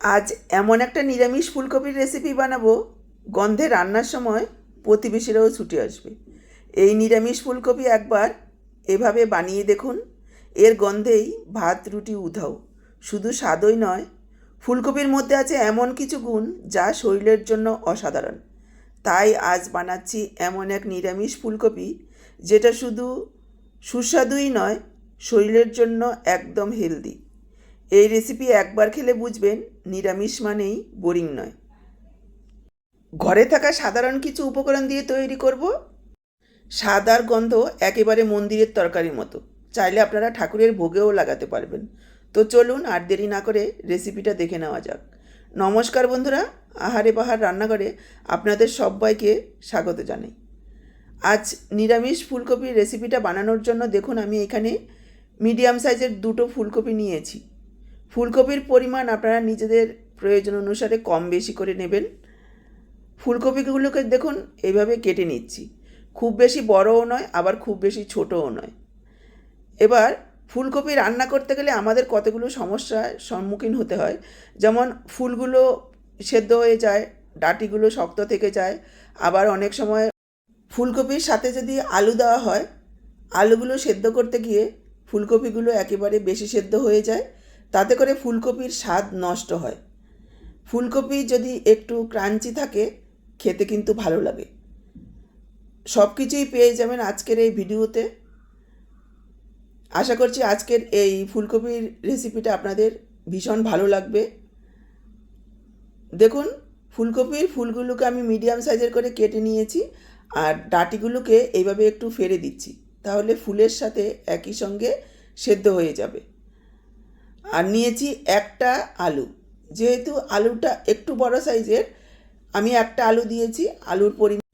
আজ এমন একটা নিরামিষ ফুলকপির রেসিপি বানাবো, গন্ধে রান্নার সময় প্রতিবেশীরাও ছুটে আসবে। এই নিরামিষ ফুলকপি একবার এভাবে বানিয়ে দেখুন, এর গন্ধেই ভাত রুটি উধাও। শুধু স্বাদই নয়, ফুলকপির মধ্যে আছে এমন কিছু গুণ যা শরীরের জন্য অসাধারণ। তাই আজ বানাচ্ছি এমন এক নিরামিষ ফুলকপি, যেটা শুধু সুস্বাদুই নয়, শরীরের জন্য একদম হেলদি এই রেসিপি একবার খেলে বুঝবেন, নিরামিষ মানেই বোরিং নয়। ঘরে থাকা সাধারণ কিছু উপকরণ দিয়ে তৈরি করব। সাদার গন্ধ একেবারে মন্দিরের তরকারির মতো। চাইলে আপনারা ঠাকুরের ভোগেও লাগাতে পারবেন। তো চলুন আর দেরি না করে রেসিপিটা দেখে নেওয়া যাক। নমস্কার বন্ধুরা, আহারে পাহাড় রান্নাঘরে আপনাদের সবাইকে স্বাগত জানাই। আজ নিরামিষ ফুলকপির রেসিপিটা বানানোর জন্য দেখুন আমি এখানে মিডিয়াম সাইজের দুটো ফুলকপি নিয়েছি। ফুলকপির পরিমাণ আপনারা নিজেদের প্রয়োজন অনুসারে কম বেশি করে নেবেন। ফুলকপিগুলোকে দেখুন এইভাবে কেটে নিচ্ছি। খুব বেশি বড়ও নয়, আবার খুব বেশি ছোটও নয়। এবার ফুলকপি রান্না করতে গেলে আমাদের কতগুলো সমস্যার সম্মুখীন হতে হয়। যেমন ফুলগুলো সেদ্ধ হয়ে যায়, ডাটিগুলো শক্ত থেকে যায়। আবার অনেক সময় ফুলকপির সাথে যদি আলু দেওয়া হয়, আলুগুলো সেদ্ধ করতে গিয়ে ফুলকপিগুলো একেবারে বেশি সেদ্ধ হয়ে যায়। তাতে করে ফুলকপির স্বাদ নষ্ট হয়। ফুলকপি যদি একটু ক্রাঞ্চি থাকে, খেতে কিন্তু ভালো লাগে। সব কিছুই পেয়ে যাবেন আজকের এই ভিডিওতে। আশা করছি আজকের এই ফুলকপির রেসিপিটা আপনাদের ভীষণ ভালো লাগবে। দেখুন, ফুলকপির ফুলগুলোকে আমি মিডিয়াম সাইজের করে কেটে নিয়েছি আর ডাটিগুলোকে এইভাবে একটু ফেরে দিচ্ছি। তাহলে ফুলের সাথে একই সঙ্গে সেদ্ধ হয়ে যাবে। আর নিয়েছি একটা আলু। যেহেতু আলুটা একটু বড় সাইজের, আমি একটা আলু দিয়েছি, আলুর পরিমাণ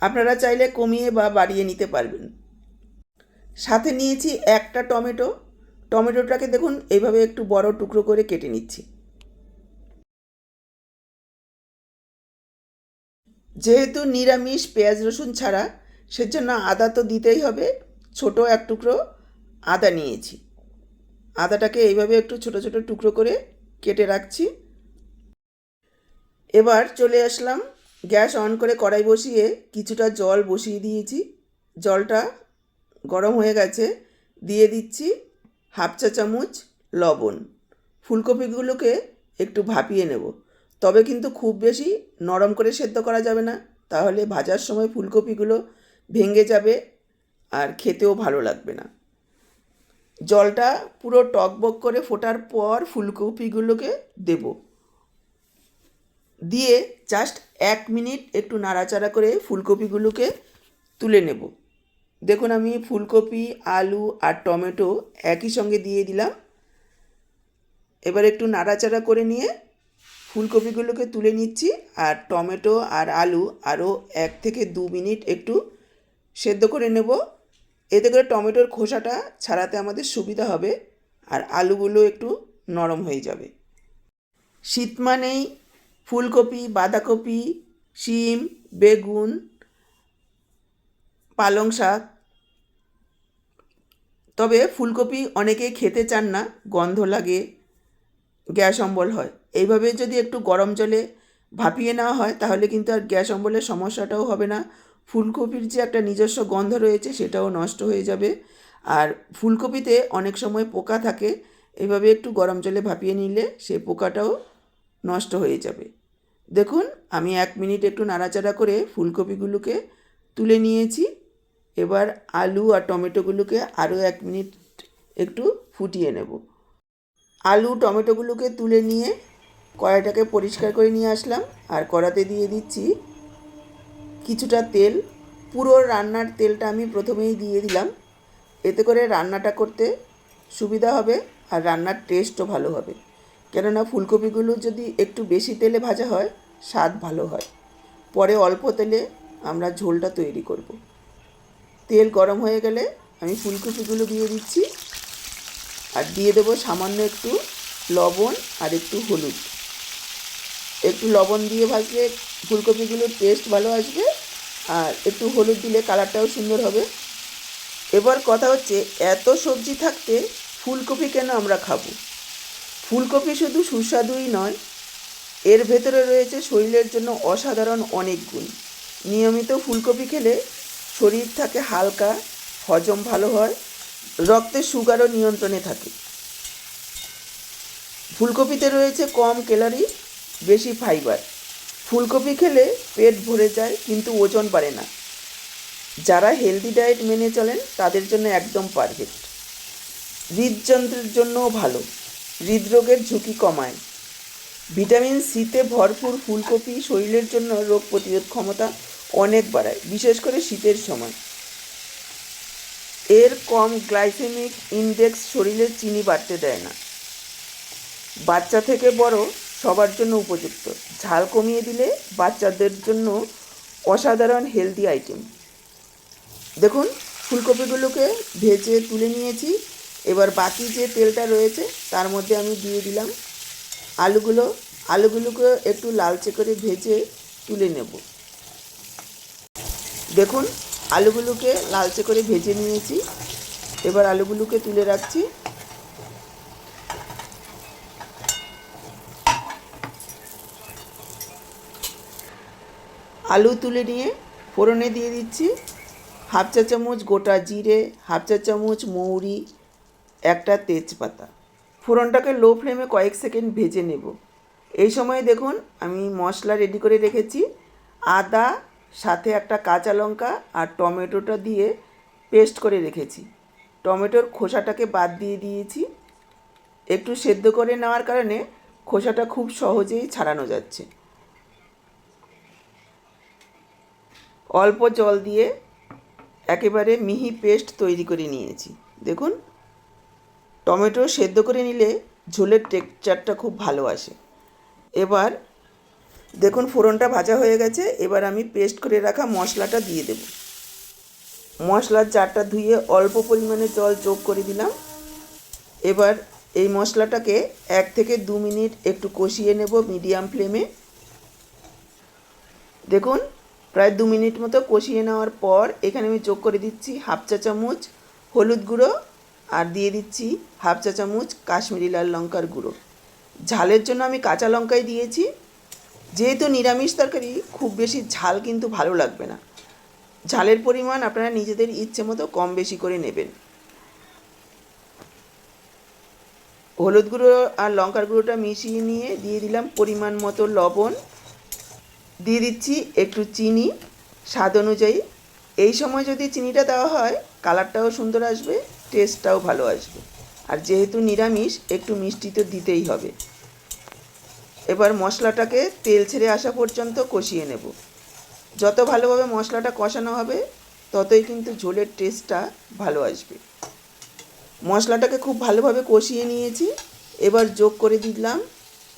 আপনারা চাইলে কমিয়ে বা বাড়িয়ে নিতে পারবেন। সাথে নিয়েছি একটা টমেটো। টমেটোটাকে দেখুন, এইভাবে একটু বড় টুকরো করে কেটে নিচ্ছি। যেহেতু নিরামিষ পেঁয়াজ রসুন ছাড়া, সেজন্য আদা তো দিতেই হবে। ছোট এক টুকরো আদা নিয়েছি। আদাটাকে এইভাবে একটু ছোট ছোট টুকরো করে কেটে রাখছি। এবার চলে আসলাম, গ্যাস অন করে কড়াই বসিয়ে কিছুটা জল বসিয়ে দিয়েছি। জলটা গরম হয়ে গেছে, দিয়ে দিচ্ছি হাফ চা চামচ লবণ। ফুলকপিগুলোকে একটু ভাপিয়ে নেব, তবে কিন্তু খুব বেশি নরম করে সেদ্ধ করা যাবে না, তাহলে ভাজার সময় ফুলকপিগুলো ভেঙে যাবে আর খেতেও ভালো লাগবে না। জলটা পুরো টকবক করে ফোটার পর ফুলকপিগুলোকে দেব। দিয়ে জাস্ট এক মিনিট একটু নাড়াচাড়া করে ফুলকপিগুলোকে তুলে নেব। দেখুন আমি ফুলকপি, আলু আর টমেটো একই সঙ্গে দিয়ে দিলাম। এবার একটু নাড়াচাড়া করে নিয়ে ফুলকপিগুলোকে তুলে নিচ্ছি আর টমেটো আর আলু আরও এক থেকে দু মিনিট একটু সেদ্ধ করে নেব। এতে করে টমেটোর খোসাটা ছাড়াতে আমাদের সুবিধা হবে আর আলুগুলো একটু নরম হয়ে যাবে। শীত মানেই ফুলকপি, বাঁধাকপি, শিম, বেগুন, পালং শাক। তবে ফুলকপি অনেকে খেতে চান না, গন্ধ লাগে, গ্যাস অম্বল হয়। এইভাবে যদি একটু গরম জলে ভাপিয়ে নেওয়া হয়, তাহলে কিন্তু আর গ্যাস অম্বলের সমস্যাটাও হবে না। ফুলকপির যে একটা নিজস্ব গন্ধ রয়েছে, সেটাও নষ্ট হয়ে যাবে। আর ফুলকপিতে অনেক সময় পোকা থাকে, এভাবে একটু গরম জলে ভাপিয়ে নিলে সেই পোকাটাও নষ্ট হয়ে যাবে। দেখুন, আমি এক মিনিট একটু নাড়াচাড়া করে ফুলকপিগুলোকে তুলে নিয়েছি। এবার আলু আর টমেটোগুলোকে আরও এক মিনিট একটু ফুটিয়ে নেব। আলু, টমেটোগুলোকে তুলে নিয়ে কড়াইটাকে পরিষ্কার করে নিয়ে আসলাম। আর কড়াতে দিয়ে দিচ্ছি কিছুটা তেল, পুরো রান্নার তেলটা আমি প্রথমেই দিয়ে দিলাম। এতে করে রান্নাটা করতে সুবিধা হবে আর রান্নার টেস্টও ভালো হবে। কেননা ফুলকপিগুলো যদি একটু বেশি তেলে ভাজা হয়, স্বাদ ভালো হয়। পরে অল্প তেলে আমরা ঝোলটা তৈরি করব। তেল গরম হয়ে গেলে আমি ফুলকপিগুলো দিয়ে দিচ্ছি। আর দিয়ে দেবো সামান্য একটু লবণ আর একটু হলুদ। একটু লবণ দিয়ে ভাজলে ফুলকপিগুলোর টেস্ট ভালো আসবে আর একটু হলুদ দিলে কালারটাও সুন্দর হবে। এবার কথা হচ্ছে, এত সবজি থাকতে ফুলকপি কেন আমরা খাব? ফুলকপি শুধু সুস্বাদুই নয়, এর ভেতরে রয়েছে শরীরের জন্য অসাধারণ অনেক গুণ। নিয়মিত ফুলকপি খেলে শরীর থাকে হালকা, হজম ভালো হয়, রক্তে সুগারও নিয়ন্ত্রণে থাকে। ফুলকপিতে রয়েছে কম ক্যালারি বেশি ফাইবার ফুলকপি খেলে পেট ভরে যায়, কিন্তু ওজন বাড়ে না। যারা হেলদি ডায়েট মেনে চলেন, তাদের জন্য একদম পারফেক্ট হৃদযন্ত্রের জন্যও ভালো। হৃদরোগের ঝুঁকি কমায়। ভিটামিন সিতে ভরপুর ফুলকপি শরীরের জন্য রোগ প্রতিরোধ ক্ষমতা অনেক বাড়ায়, বিশেষ করে শীতের সময়। এর কম গ্লাইসেমিক ইনডেক্স শরীরে চিনি বাড়তে দেয় না। বাচ্চা থেকে বড় সবার জন্য উপযুক্ত। ঝাল কমিয়ে দিলে বাচ্চাদের জন্য অসাধারণ হেলদি আইটেম দেখুন, ফুলকপিগুলোকে ভেজে তুলে নিয়েছি। এবার বাকি যে তেলটা রয়েছে, তার মধ্যে আমি দিয়ে দিলাম আলুগুলো। আলুগুলোকে একটু লালচে করে ভেজে তুলে নেব। দেখুন, আলুগুলোকে লালচে করে ভেজে নিয়েছি। এবার আলুগুলোকে তুলে রাখছি। আলু তুলে নিয়ে ফোড়নে দিয়ে দিচ্ছি। হাফ চা চামচ গোটা জিরে, হাফ চা চামচ মৌরি, একটা তেজপাতা। ফোড়নটাকে লো ফ্লেমে কয়েক সেকেন্ড ভেজে নেব। এই সময় দেখুন, আমি মশলা রেডি করে রেখেছি। আদা, সাথে একটা কাঁচা লঙ্কা আর টমেটোটা দিয়ে পেস্ট করে রেখেছি। টমেটোর খোসাটাকে বাদ দিয়ে দিয়েছি। একটু সেদ্ধ করে নেওয়ার কারণে খোসাটা খুব সহজেই ছাড়ানো যাচ্ছে। অল্প জল দিয়ে একেবারে মিহি পেস্ট তৈরি করে নিয়েছি। দেখুন, টমেটো সেদ্ধ করে নিলে ঝোলের টেক্সচারটা খুব ভালো আসে। এবার দেখুন, ফোড়নটা ভাজা হয়ে গেছে। এবার আমি পেস্ট করে রাখা মশলাটা দিয়ে দেব। মশলার জারটা ধুয়ে অল্প পরিমাণে জল যোগ করে দিলাম। এবার এই মশলাটাকে এক থেকে দু মিনিট একটু কষিয়ে নেব মিডিয়াম ফ্লেমে। দেখুন প্রায় দু মিনিট মতো কষিয়ে নেওয়ার পর এখানে আমি যোগ করে দিচ্ছি হাফ চা চামচ হলুদ গুঁড়ো আর দিয়ে দিচ্ছি হাফ চা চামচ কাশ্মীরি লাল লঙ্কার গুঁড়ো। ঝালের জন্য আমি কাঁচা লঙ্কাই দিয়েছি। যেহেতু নিরামিষ তরকারি, খুব বেশি ঝাল কিন্তু ভালো লাগবে না। ঝালের পরিমাণ আপনারা নিজেদের ইচ্ছে মতো কম বেশি করে নেবেন। হলুদ গুঁড়ো আর লঙ্কার গুঁড়োটা মিশিয়ে নিয়ে দিয়ে দিলাম পরিমাণ মতো লবণ। দিয়ে দিচ্ছি একটু চিনি, স্বাদ অনুযায়ী। এই সময় যদি চিনিটা দেওয়া হয়, কালারটাও সুন্দর আসবে টেস্টটাও ভালো আসবে। আর যেহেতু নিরামিষ, একটু মিষ্টি তো দিতেই হবে। এবার মশলাটাকে তেল ছেড়ে আসা পর্যন্ত কষিয়ে নেব। যত ভালোভাবে মশলাটা কষানো হবে, ততই কিন্তু ঝোলের টেস্টটা ভালো আসবে। মশলাটাকে খুব ভালোভাবে কষিয়ে নিয়েছি। এবার যোগ করে দিলাম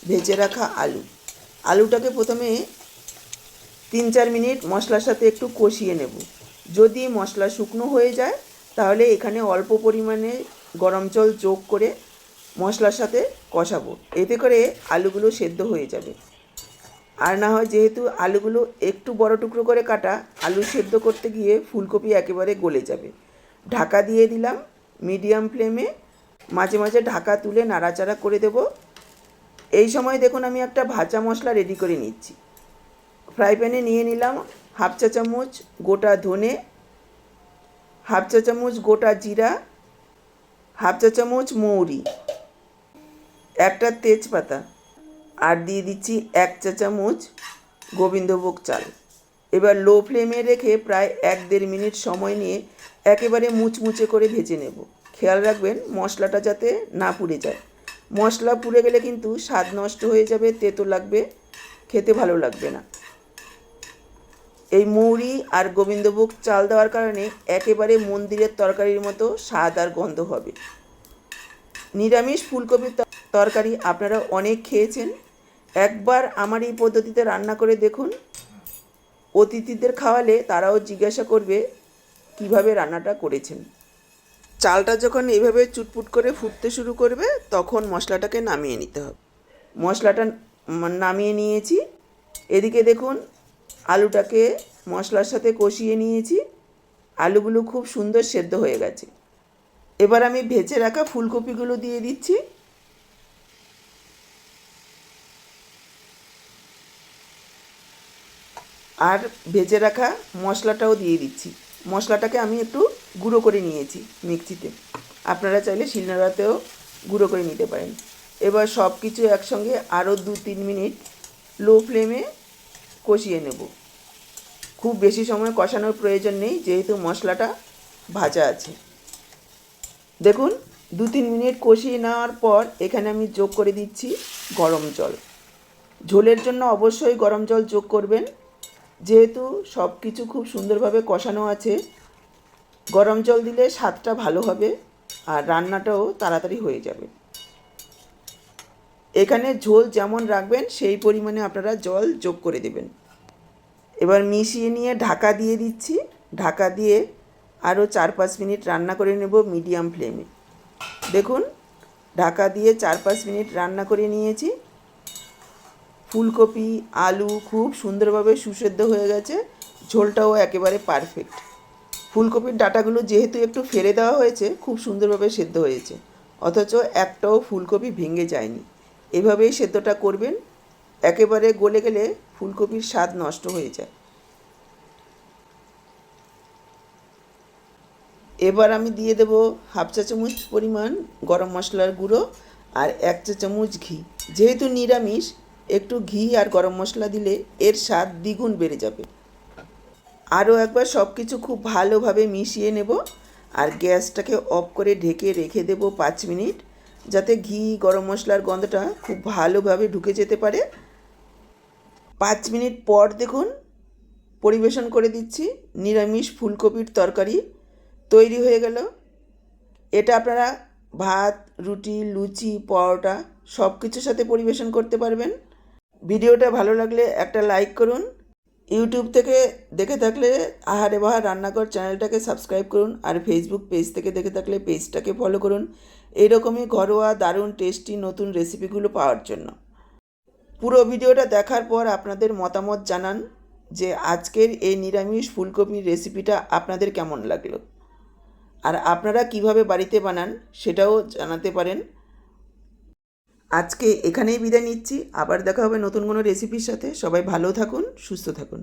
ভেজে রাখা আলু। আলুটাকে প্রথমে তিন চার মিনিট মশলার সাথে একটু কষিয়ে নেব। যদি মশলা শুকনো হয়ে যায়, তাহলে এখানে অল্প পরিমাণে গরম জল যোগ করে মশলার সাথে কষাবো। এতে করে আলুগুলো সেদ্ধ হয়ে যাবে। আর না হয় যেহেতু আলুগুলো একটু বড় টুকরো করে কাটা, আলু সেদ্ধ করতে গিয়ে ফুলকপি একেবারে গলে যাবে। ঢাকা দিয়ে দিলাম মিডিয়াম ফ্লেমে। মাঝে মাঝে ঢাকা তুলে নাড়াচাড়া করে দেব। এই সময় দেখুন আমি একটা ভাজা মশলা রেডি করে নিচ্ছি। ফ্রাই প্যানে নিয়ে নিলাম হাফ চা চামচ গোটা ধনে, হাফ চা চামচ গোটা জিরা, হাফ চা চামচ মৌরি, একটা তেজপাতা আর দিয়ে দিচ্ছি এক চা চামচ গোবিন্দভোগ চাল। এবার লো ফ্লেমে রেখে প্রায় এক দেড় মিনিট সময় নিয়ে একেবারে মুচমুচে করে ভেজে নেব। খেয়াল রাখবেন মশলাটা যাতে না পুড়ে যায়। মশলা পুড়ে গেলে কিন্তু স্বাদ নষ্ট হয়ে যাবে, তেতো লাগবে, খেতে ভালো লাগবে না। এই মৌরি আর গোবিন্দভোগ চাল দেওয়ার কারণে একেবারে মন্দিরের তরকারির মতো স্বাদ আর গন্ধ হবে। নিরামিষ ফুলকপির তরকারি আপনারা অনেক খেয়েছেন। একবার আমার এই পদ্ধতিতে রান্না করে দেখুন। অতিথিদের খাওয়ালে তারাও জিজ্ঞাসা করবে, কীভাবে রান্নাটা করেছেন। চালটা যখন এইভাবে চুটপুট করে ফুটতে শুরু করবে, তখন মশলাটাকে নামিয়ে নিতে হবে। মশলাটা নামিয়ে নিয়েছি। এদিকে দেখুন আলুটাকে মশলার সাথে কষিয়ে নিয়েছি। আলুগুলো খুব সুন্দর সেদ্ধ হয়ে গেছে। এবার আমি ভেজে রাখা ফুলকপিগুলো দিয়ে দিচ্ছি। আর ভেজে রাখা মশলাটাও দিয়ে দিচ্ছি। মশলাটাকে আমি একটু গুঁড়ো করে নিয়েছি মিক্সিতে। আপনারা চাইলে শিলনোড়াতেও গুঁড়ো করে নিতে পারেন। এবার সব কিছু একসঙ্গে আরও দু তিন মিনিট লো ফ্লেমে কষিয়ে নেব। খুব বেশি সময় কষানোর প্রয়োজন নেই, যেহেতু মশলাটা ভাজা আছে। দেখুন দু তিন মিনিট কষিয়ে নেওয়ার পর এখানে আমি যোগ করে দিচ্ছি গরম জল। ঝোলের জন্য অবশ্যই গরম জল যোগ করবেন। যেহেতু সব কিছু খুব সুন্দরভাবে কষানো আছে, গরম জল দিলে স্বাদটা ভালো হবে আর রান্নাটাও তাড়াতাড়ি হয়ে যাবে। এখানে ঝোল যেমন রাখবেন, সেই পরিমাণে আপনারা জল যোগ করে দেবেন। এবার মিশিয়ে নিয়ে ঢাকা দিয়ে দিচ্ছি। ঢাকা দিয়ে আরও চার পাঁচ মিনিট রান্না করে নেব মিডিয়াম ফ্লেমে। দেখুন, ঢাকা দিয়ে চার পাঁচ মিনিট রান্না করে নিয়েছি। ফুলকপি, আলু খুব সুন্দরভাবে সুসেদ্ধ হয়ে গেছে। ঝোলটাও একেবারে পারফেক্ট। ফুলকপির ডাটাগুলো যেহেতু একটু ফেলে দেওয়া হয়েছে, খুব সুন্দরভাবে সেদ্ধ হয়েছে। অথচ একটাও ফুলকপি ভেঙে যায়নি। এভাবেই সেদ্ধটা করবেন। একেবারে গলে গেলে ফুলকপির স্বাদ নষ্ট হয়ে যায়। এবার আমি দিয়ে দেব হাফ চা চামচ পরিমাণ গরম মশলার গুঁড়ো আর এক চা চামচ ঘি। যেহেতু নিরামিষ, একটু ঘি আর গরম মশলা দিলে এর স্বাদ দ্বিগুণ বেড়ে যাবে। আরও একবার সব কিছু খুব ভালোভাবে মিশিয়ে নেব আর গ্যাসটাকে অফ করে ঢেকে রেখে দেব পাঁচ মিনিট। যাতে ঘি, গরম মশলার গন্ধটা খুব ভালোভাবে ঢুকে যেতে পারে। পাঁচ মিনিট পর দেখুন, পরিবেশন করে দিচ্ছি নিরামিষ ফুলকপির তরকারি তৈরি হয়ে গেল। এটা আপনারা ভাত, রুটি, লুচি, পরোটা সব কিছুর সাথে পরিবেশন করতে পারবেন। ভিডিওটা ভালো লাগলে একটা লাইক করুন। ইউটিউব থেকে দেখে থাকলে আহারে বাহার রান্নাঘর চ্যানেলটাকে সাবস্ক্রাইব করুন আর ফেসবুক পেজ থেকে দেখে থাকলে পেজটাকে ফলো করুন। এইরকমই ঘরোয়া, দারুণ টেস্টি নতুন রেসিপিগুলো পাওয়ার জন্য। পুরো ভিডিওটা দেখার পর আপনাদের মতামত জানান যে আজকের এই নিরামিষ ফুলকপির রেসিপিটা আপনাদের কেমন লাগল। আর আপনারা কীভাবে বাড়িতে বানান সেটাও জানাতে পারেন। আজকে এখানেই বিদায় নিচ্ছি। আবার দেখা হবে নতুন কোনো রেসিপির সাথে। সবাই ভালো থাকুন, সুস্থ থাকুন।